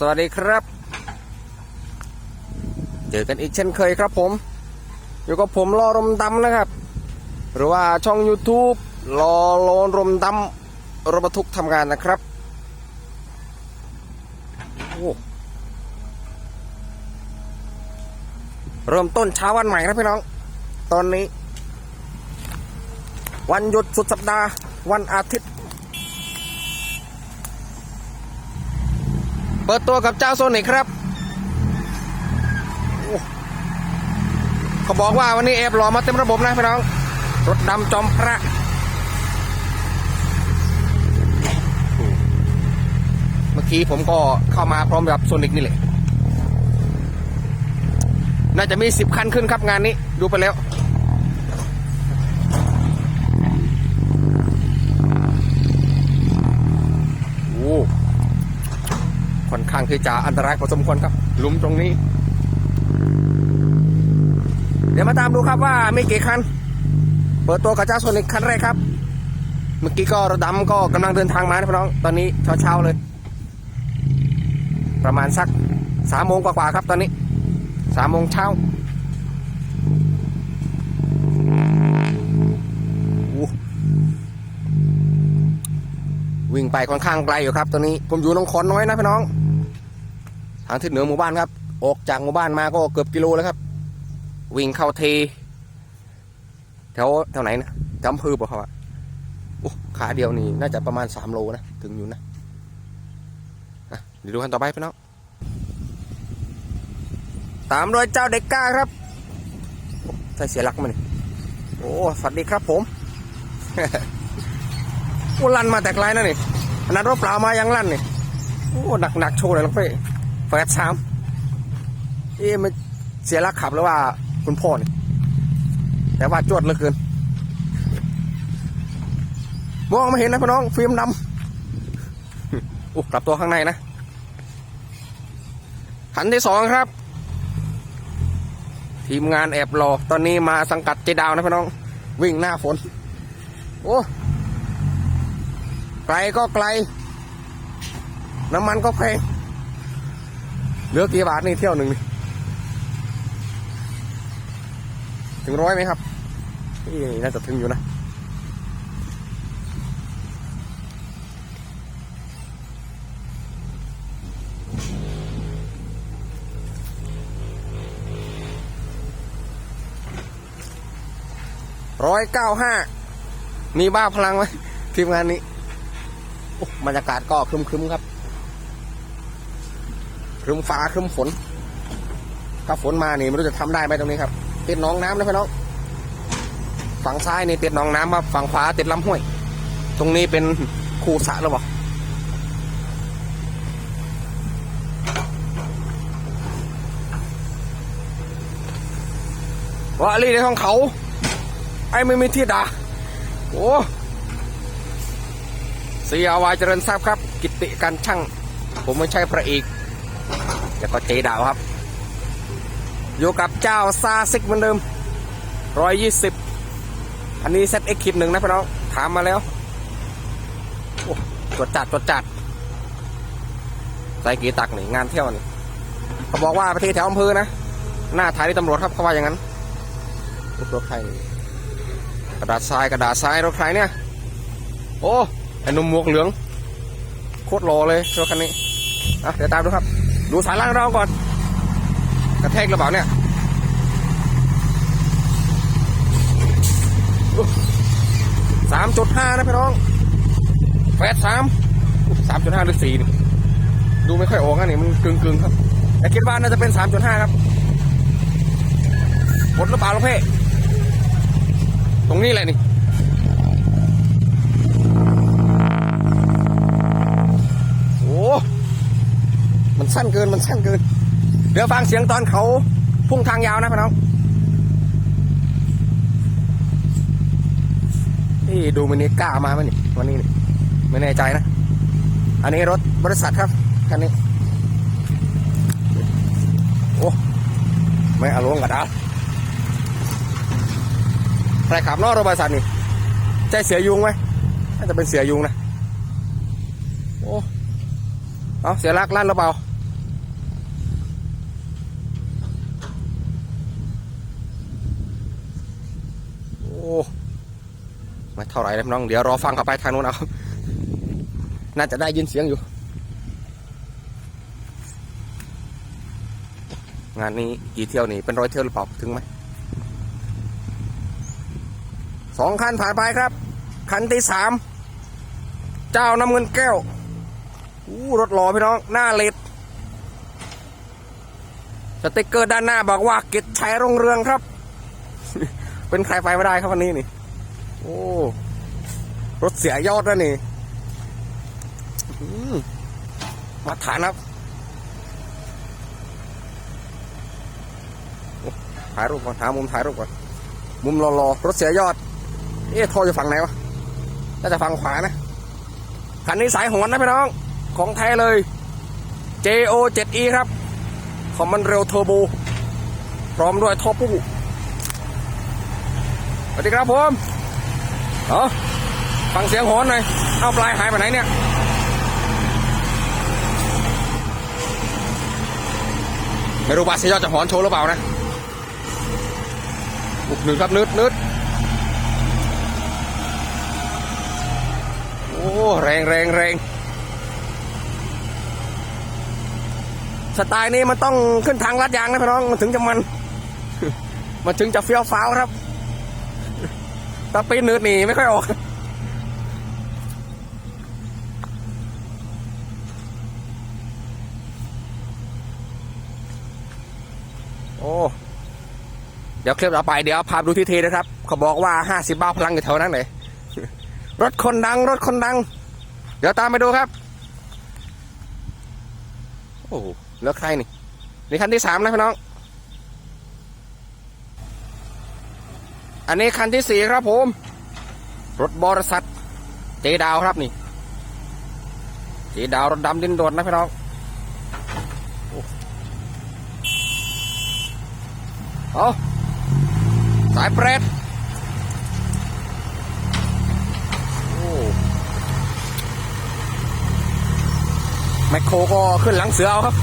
สวัสดีครับ เจอกันอีกเช่นเคยครับผม อยู่กับผมรอรมดำนะครับ หรือว่าช่อง YouTube รอโลนรมดำรถบรรทุกทำงานนะครับโอ้เริ่มต้นเช้าวันใหม่ครับพี่น้อง ตอนนี้ วันหยุดสุดสัปดาห์ วันอาทิตย์ เปิดตัวกับเจ้าโซนิกครับเขาบอกว่าวันนี้แอบหล่อมาเต็มระบบนะพี่น้องรถดำจอมพระเมื่อกี้ผมก็เข้ามาพร้อมกับโซนิกนี่แหละน่าจะมีสิบคันขึ้นครับงานนี้ดูไปแล้ว โอ้ ค่อนข้างที่จะอันตรายพอสมควรครับหลุมตรงนี้ เดี๋ยวมาตามดูครับว่ามีกี่คัน เปิดตัวกับเจ้าโซนิกคันแรกครับ เมื่อกี้ก็ระดำก็กำลังเดินทางมานะพี่น้องตอนนี้เช้าๆเลย ประมาณสักสามโมงกว่าๆครับตอนนี้สามโมงเช้าวิ่งไปค่อนข้างไกลอยู่ครับตอนนี้ผมอยู่หนองขอนน้อยนะพี่น้อง ทางทิศเหนือหมู่บ้านครับ ออกจากหมู่บ้านมาก็เกือบกิโลแล้วครับ วิ่งเข้าเทแถวแถวไหนนะจำพือเปล่าครับอะโอ้ขาเดียวนี่น่าจะประมาณสามโลนะถึงอยู่นะอะเดี๋ยวดูคันต่อไปพี่น้องตามโดยเจ้าเด็กก้าครับใส่เสียหลักมันโอ้สวัสดีครับผมโอ้ลั่นมาแต่ไกลนะนี่ขนาดรถเปล่ามายังลั่นนี่โอ้หนักหนักโชว์เลยลูกเป้ แฟดสามเอ๊ะมันเสียหลักขับหรือว่าคุณพ่อนี่แต่ว่าจวดเหลือเกินมองไม่เห็นนะพี่น้องฟิล์มดำอุ๊กลับตัวข้างในนะขันที่สองครับ ทีมงานแอบรอตอนนี้มาสังกัดเจดาวนะพี่น้อง วิ่งหน้าฝน โอ้ไกลก็ไกล น้ำมันก็แพง เหลือกี่บาทนี่เที่ยวหนึ่งนี่ถึงร้อยไหมครับนี่น่าจะถึงอยู่นะร้อยเก้าห้ามีบ้าพลังไหมทีมงานนี้บรรยากาศก็ครึมๆครับ รึมฟ้าครึมฝน ถ้าฝนมานี่ไม่รู้จะทำได้ไหมตรงนี้ครับติดหนองน้ำนะพี่น้อง ฝั่งซ้ายนี่ติดหนองน้ำครับฝั่งขวาติดลำห้วย ตรงนี้เป็นคูสระหรือเปล่าว่าลีในของเขา ไอ้ไม่มีที่ด่าโอ้สียาวายเจริญทราบครับ กิติการช่าง ผมไม่ใช่พระเอก แต่ก็เจดาวครับ อยู่กับเจ้าซาซิกเหมือนเดิมร้อยยี่สิบอันนี้เซตเอ็กคิดหนึ่งนะพี่น้องถามมาแล้วโอ้ตรวจจัดตรวจจัดใส่กีตักนี่งานเที่ยวนี่เขาบอกว่าประเทศแถวอำเภอนะ หน้าถ่ายที่ตำรวจครับเขาว่าอย่างนั้นรถใครกระดาษทรายกระดาษทรายรถใครเนี่ย โอ้ไอ้นุ่มหมวกเหลือง โคตรหล่อเลยรถคันนี้อะเดี๋ยวตามดูครับ ดูสายล่างเราก่อน กระแทกหรือเปล่าเนี่ยสามจุดห้านะพี่น้องแปดสามสามจุดห้าหรือสี่ดูไม่ค่อยออกนะนี่มันกึ่งกึ่งๆครับแต่คิดว่าน่าจะเป็นสามจุดห้าครับหมดหรือเปล่าลูกเพ่ตรงนี้แหละนี่ มันสั้นเกินมันสั้นเกิน เดี๋ยวฟังเสียงตอนเขาพุ่งทางยาวนะพี่น้องนี่ดูมันนี่กล้ามาไหมนี่วันนี้นี่ไม่แน่ใจนะ อันนี้รถบริษัทครับคันนี้ โอ้ไม่อาลงกระดาษใครขับนอกรถบริษัทนี่ใจเสียยุงไหมน่าจะเป็นเสียยุงนะ โอ้ เอาเสียลักลั่นหรือเปล่า ไม่เท่าไรนะพี่น้องเดี๋ยวรอฟังกลับไปทางนู้นเอาน่าจะได้ยินเสียงอยู่ งานนี้กี่เที่ยวนี่เป็นร้อยเที่ยวหรือเปล่าถึงไหมสองคันผ่านไปครับ คันที่สามเจ้าน้ำเงินแก้วอู้รถหล่อพี่น้อง หน้าเลดสติกเกอร์ด้านหน้าบอกว่ากิจชัยรุ่งเรืองครับ เป็นใครไปไม่ได้ครับวันนี้นี่ โอ้ รถเสียยอดแล้วนี่มาฐานครับถ่ายรูปก่อนหามุมถ่ายรูปก่อนมุมรอๆรถเสียยอด เอ๊ะโทรอยู่ฝั่งไหนวะน่าจะฝั่งขวานะคันนี้สายหอนนะพี่น้อง ของแท้เลย JO 7E ครับคอมมันเร็วเทอร์โบพร้อมด้วยท่อปู้สวัสดีครับผม เออฟังเสียงหอนหน่อย เอาปลายหายไปไหนเนี่ย ไม่รู้ว่าเสียยอดจะหอนโชว์หรือเปล่านะอุกหนึ่งครับนืดนืดโอ้แรงแรงแรงสไตล์นี้มันต้องขึ้นทางลาดยางนะพี่น้อง มันถึงจะมัน มันถึงจะเฟี้ยวฟ้าวครับ ตาปีนนืดหนีไม่ค่อยออกโอ้เดี๋ยวคลิปต่อไปเดี๋ยวพาดูทีทีนะครับ เขาบอกว่าห้าสิบบ้าพลังอยู่แถวนั้นเลยรถคนดัง รถคนดัง เดี๋ยวตามไปดูครับ โอ้โหแล้วใครนี่นี่คันที่สามนะพี่น้อง อันนี้คันที่สี่ครับผม รถบริษัทเจดาวครับนี่เจดาวรถดำดินโดดนะพี่น้องเอาสายเปรตแมคโครก็ขึ้นหลังเสือเอาครับ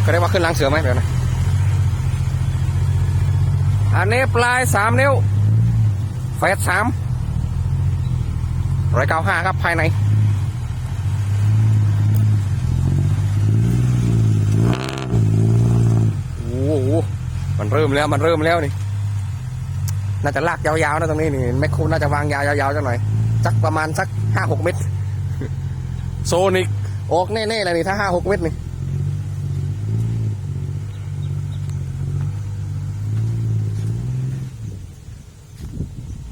เขาเรียกว่าขึ้นหลังเสือไหมเดี๋ยวนะ อันนี้ปลายสามนิ้วเฟสสามร้อยเก้าห้าครับภายในโอ้โหมันเริ่มแล้วมันเริ่มแล้วนี่ น่าจะลากยาวๆนะตรงนี้นี่แมคโครน่าจะวางยาวๆจังหน่อยสักประมาณสักห้าหกเมตร โซนิกออกแน่ๆเลยนี่ถ้าห้าหกเมตรนี่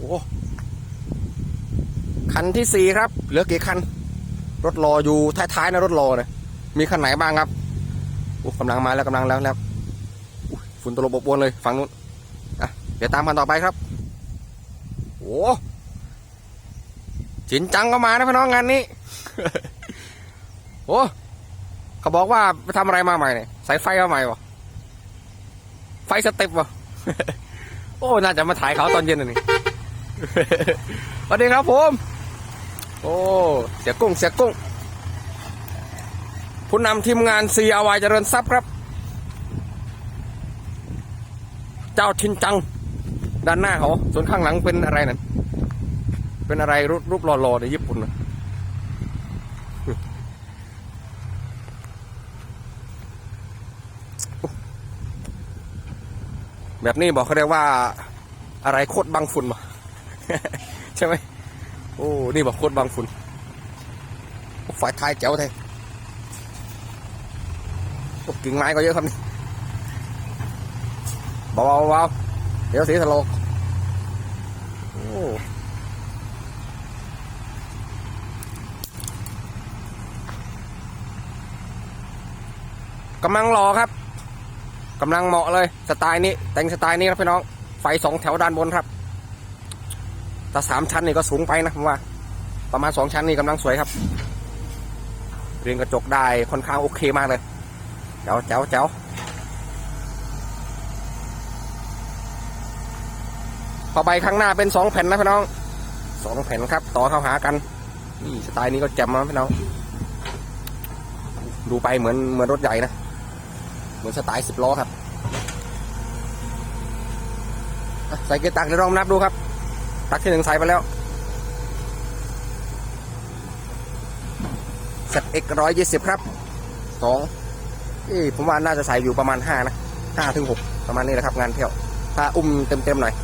โอ้คัน ที่สี่ครับ เหลือกี่คัน รถรออยู่ท้ายๆนะรถรอเนี่ยมีคันไหนบ้างครับโอ้กำลังมาแล้วกำลังแล้วแล้วฝุ่นตลบอบอวนเลยฝั่งนู้นอะเดี๋ยวตามกันต่อไปครับโอ้จินจังก็มานะพี่น้องงานนี้โอ้เขาบอกว่าไปทำอะไรมาใหม่เนี่ยสายไฟมาใหม่วะไฟสเต็ปวะโอ้ น่าจะมาถ่ายเขาตอนเย็นนี่สวัสดีครับผม โอ้ เสียกุ้ง เสียกุ้ง ผู้นำทีมงาน CRY เจริญทรัพย์ครับ เจ้าชินจัง ด้านหน้าเขา ส่วนข้างหลังเป็นอะไรนั่น เป็นอะไรรูปหล่อๆในญี่ปุ่นนะแบบนี้บอกเขาเรียกว่าอะไรโคตรบังฝุ่นมาใช่ไหม โอ้ นี่บอกโคตรบังฝุ่นฝ่ายท้ายแจ๋วแท้โอ้กิ่งไม้ก็เยอะครับนี่เบาๆเบาเดี๋ยวสีถลกโอ้กำลังรอครับกำลังเหมาะเลย สไตล์นี้แต่งสไตล์นี้ครับพี่น้อง ไฟสองแถวด้านบนครับ แต่สามชั้นนี่ก็สูงไปนะผมว่า ประมาณสองชั้นนี่กำลังสวยครับ เรียงกระจกได้ค่อนข้างโอเคมากเลย เจ๋วเจ๋วเจ๋วผ้าใบข้างหน้าเป็นสองแผ่นนะพี่น้องสองแผ่นครับ ต่อเข้าหากัน นี่สไตล์นี้ก็แจ่มนะพี่น้อง ดูไปเหมือนเหมือนรถใหญ่นะ เหมือนสไตล์สิบล้อครับใส่เกียร์ตักเดี๋ยวลองนับดูครับ ตักที่หนึ่งใส่ไปแล้ว ZX ร้อยยี่สิบครับสองอ้ยผมว่าน่าจะใส่อยู่ประมาณห้านะห้าถึงหกประมาณนี้แหละครับ งานเที่ยว ถ้าอุ้มเต็มๆหน่อย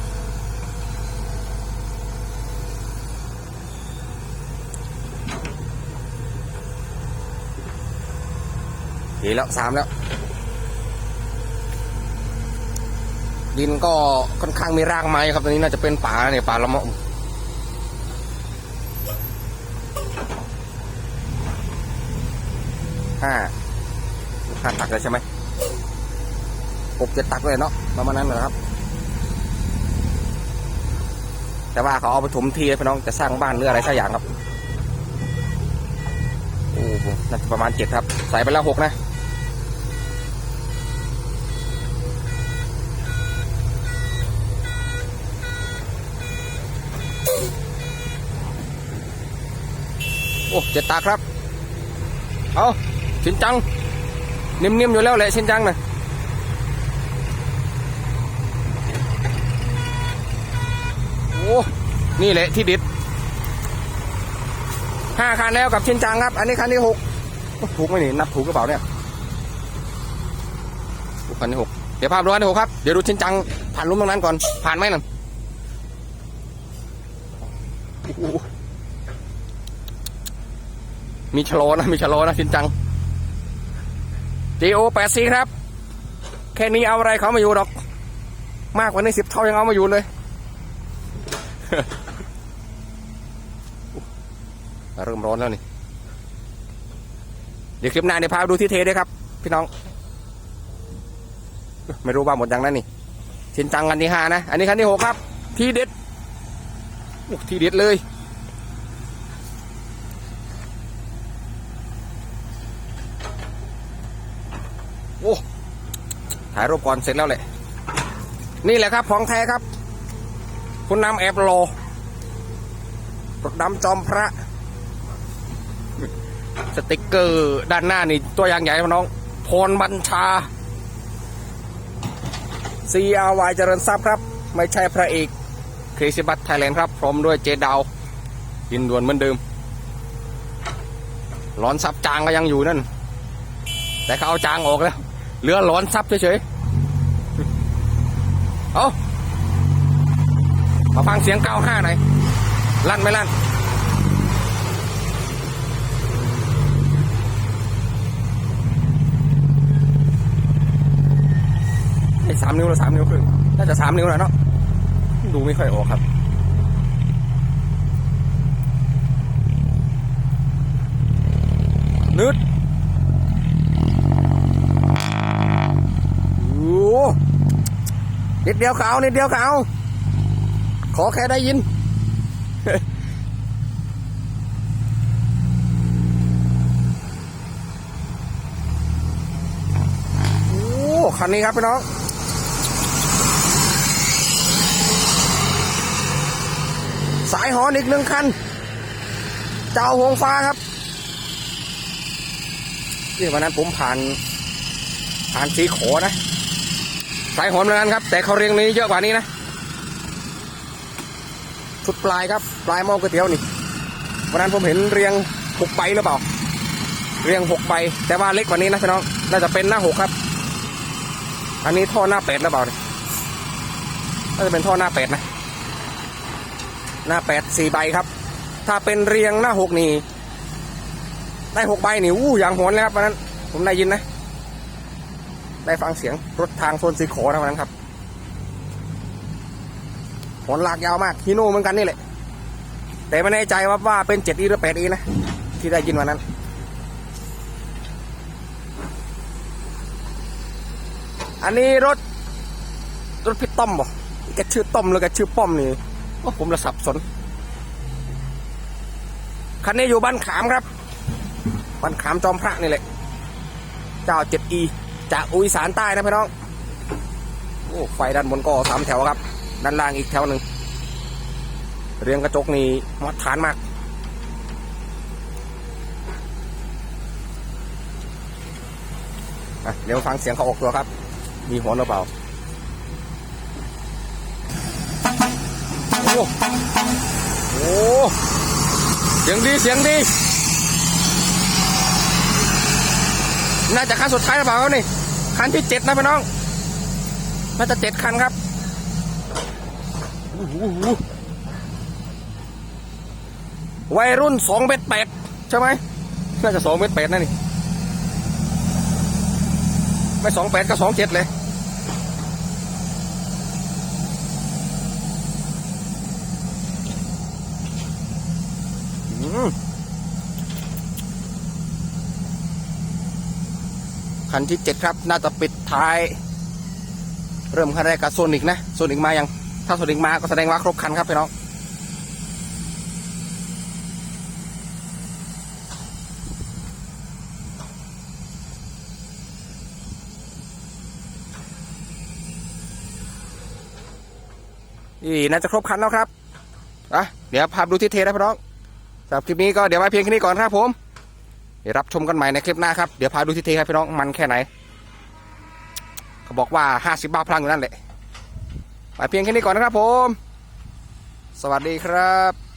ดีแล้วสามแล้ว ดินก็ค่อนข้างมีรากไม้ครับตอนนี้น่าจะเป็นป่าเนี่ยป่าละเมะห้าห้าตักเลยใช่ไหมหกเจ็ดตักเลยเนาะประมาณนั้นเลยครับ แต่ว่าเขาเอาไปถมทีพี่น้องจะสร้างบ้านหรืออะไรสักอย่างครับโอ้โหน่าจะประมาณเจ็ดครับ ใส่ไปแล้วหกนะ โอ้เจ็ดตาครับ เอาชินจัง นิ่มๆอยู่แล้วแหละชินจังนะโอ้นี่แหละที่ดิดห้าคันแล้วกับชินจังครับ อันนี้คันที่หกถูกไหมนี่นับถูกกระเป๋าเนี่ยคันที่หกเดี๋ยวภาพดูคันที่หกครับ เดี๋ยวดูชินจังผ่านลุมตรงนั้นก่อนผ่านไหมนั่นโอ้โห มีชะโลนะมีชะโลนะชินจัง GO 8 c ครับ แค่นี้เอาอะไรเขามาอยู่หรอก มากกว่านี้สิบเท่ายังเอามาอยู่เลยเริ่มร้อนแล้วนี่ เดี๋ยวคลิปหน้าเดี๋ยวพาดูที่เทด้วยครับ พี่น้อง ไม่รู้ว่าหมดยังนั้นนี่ชินจังคันที่ห้านะ อันนี้คันที่หกครับ ที่เด็ดที่เด็ดเลย โอ้ ถ่ายรูปก่อนเสร็จแล้วแหละ นี่แหละครับของแท้ครับ คุณนำแอบโลรถดำจอมพระ สติกเกอร์ด้านหน้านี่ ตัวอย่างใหญ่พน้อง พรบัญชา CRY เจริญทรัพย์ครับ ไม่ใช่พระเอกคริสิบัตไทยแลนด์ครับ พร้อมด้วยเจดาวยินดวนเหมือนเดิมร้อนซับจางก็ยังอยู่นั่น แต่เขาเอาจางออกแล้ว เหลือร้อนซับเฉยๆ เอามาฟังเสียงเก้าห้าหน่อยลั่นไม่ลั่นไอ้สามนิ้วหรือสามนิ้วครึ่งน่าจะสามนิ้วแหละเนาะดูไม่ค่อยออกครับนึด นิดเดียวเขานิดเดียวเขาขอแค่ได้ยิน โอ้คันนี้ครับพี่น้องสายหอนอีกหนึ่งคัน เจ้าหงฟ้าครับนี่วันนั้นผมผ่าน ผ่านสีขอนะ สายหอนเหมือนกันครับ แต่เขาเรียงนี้เยอะกว่านี้นะชุดปลายครับปลายหม้อก๋วยเตี๋ยวนี่วันนั้นผมเห็นเรียงหกใบหรือเปล่า เรียงหกใบแต่ว่าเล็กกว่านี้นะพี่น้องน่าจะเป็นหน้าหกครับ อันนี้ท่อหน้าเป็ดหรือเปล่าเนี่ยน่าจะเป็นท่อหน้าเป็ดนะหน้าแปดสี่ใบครับ ถ้าเป็นเรียงหน้าหกนี่ได้หกใบนี่อู้อย่างโหนเลยครับวันนั้นผมได้ยินนะ ได้ฟังเสียงรถทางโซนสีขอนะวันนั้นครับหนลากยาวมากฮีโน่เหมือนกันนี่แหละ แต่ไม่แน่ใจว่าว่าเป็นเจ็ดอีหรือแปดอีนะ ที่ได้ยินวันนั้น อันนี้รถ รถพี่ต้อมบ่แกชื่อต้อมหรือแกชื่อป้อมนี่โอ้ผมละสับสน คันนี้อยู่บ้านขามครับ บ้านขามจอมพระนี่แหละ เจ้าเจ็ดอี จากอุยสานใต้นะพี่น้องโอ้ไฟด้านบนก็สามแถวครับ ด้านล่างอีกแถวหนึ่งเรียงกระจกนี่มาตรฐานมากเดี๋ยวฟังเสียงเขาออกตัวครับ มีหัวหรือเปล่าโอ้โหเสียงดีเสียงดี น่าจะคันสุดท้ายหรือเปล่าครับนี่ คันที่เจ็ดนะพี่น้องน่าจะเจ็ดคันครับวัยรุ่นสองเมตรแปดใช่ไหมน่าจะสองเมตรแปดนั่นนี่ไม่สองแปดก็สองเจ็ดเลยอืม คันที่เจ็ดครับ น่าจะปิดท้าย เริ่มคันแรกกับโซนิกนะ โซนิกมายัง ถ้าโซนิกมาก็แสดงว่าครบคันครับพี่น้องอีน่าจะครบคันแล้วครับอะเดี๋ยวพาดูที่เทนะพี่น้องสำหรับคลิปนี้ก็เดี๋ยวไว้เพียงแค่นี้ก่อนครับผม เดี๋ยวรับชมกันใหม่ในคลิปหน้าครับ เดี๋ยวพาดูทีเทครับพี่น้องมันแค่ไหน เขาบอกว่าห้าสิบบาทพลังอยู่นั่นแหละไปเพียงแค่นี้ก่อนนะครับผม สวัสดีครับ